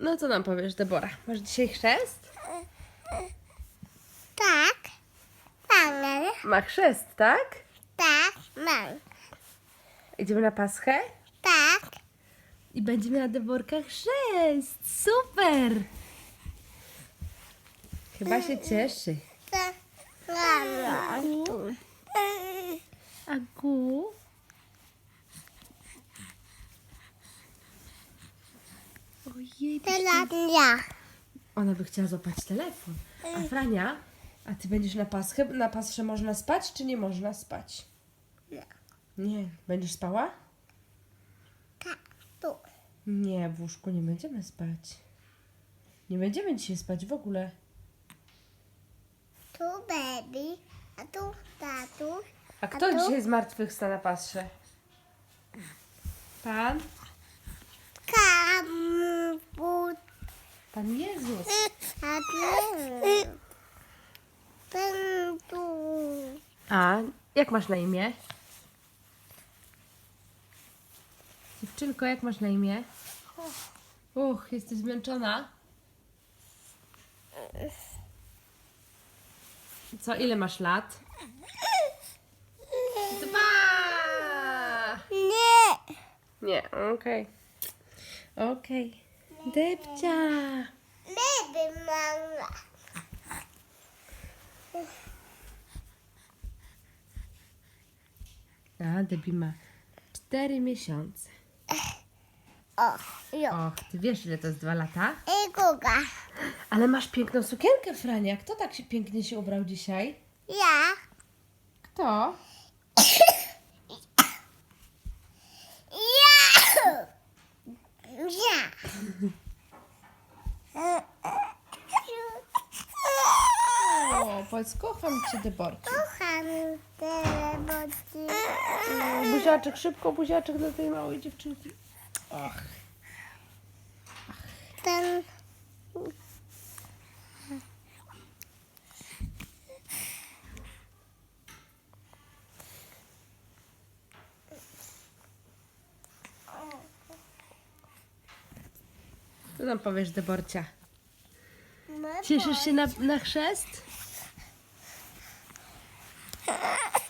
No co nam powiesz, Debora? Masz dzisiaj chrzest? Tak. Mam. Ma chrzest, tak? Tak. Mam. Idziemy na Paschę? Tak. I będzie miała Deborka chrzest. Super! Chyba się cieszy. Tak. Mam. Agu? Ojej, ja. Ona by chciała złapać telefon. A Frania, a ty będziesz na Paschę? Na Pasrze można spać, czy nie można spać? Nie. Nie. Będziesz spała? Tak. Tu. Nie, w łóżku nie będziemy spać. Nie będziemy dzisiaj spać w ogóle. Tu baby. A tu tatuś. A kto tu? dzisiaj z martwych sta na Pasrze? Pan? Pan Jezus. A ty. Ten tu. A jak masz na imię? Dziewczynko, jak masz na imię? Uch, jesteś zmęczona? Co, ile masz lat? Dwa! Nie. Nie, okej. Okej. Depcia! Baby mama. A, Debi ma cztery miesiące. O. Jo. Och, ty wiesz, ile to jest dwa lata? I guga. Ale masz piękną sukienkę, Frania. Kto tak się pięknie się ubrał dzisiaj? Ja. Kto? Ja. Ja. O, powiedz, kocham cię, Deborka. Kocham teleboty. Buziaczek, szybko, buziaczek do tej małej dziewczynki. Och, Ten. co nam powiesz, Deborcia? My Cieszysz się na, na chrzest? Ha ha ha!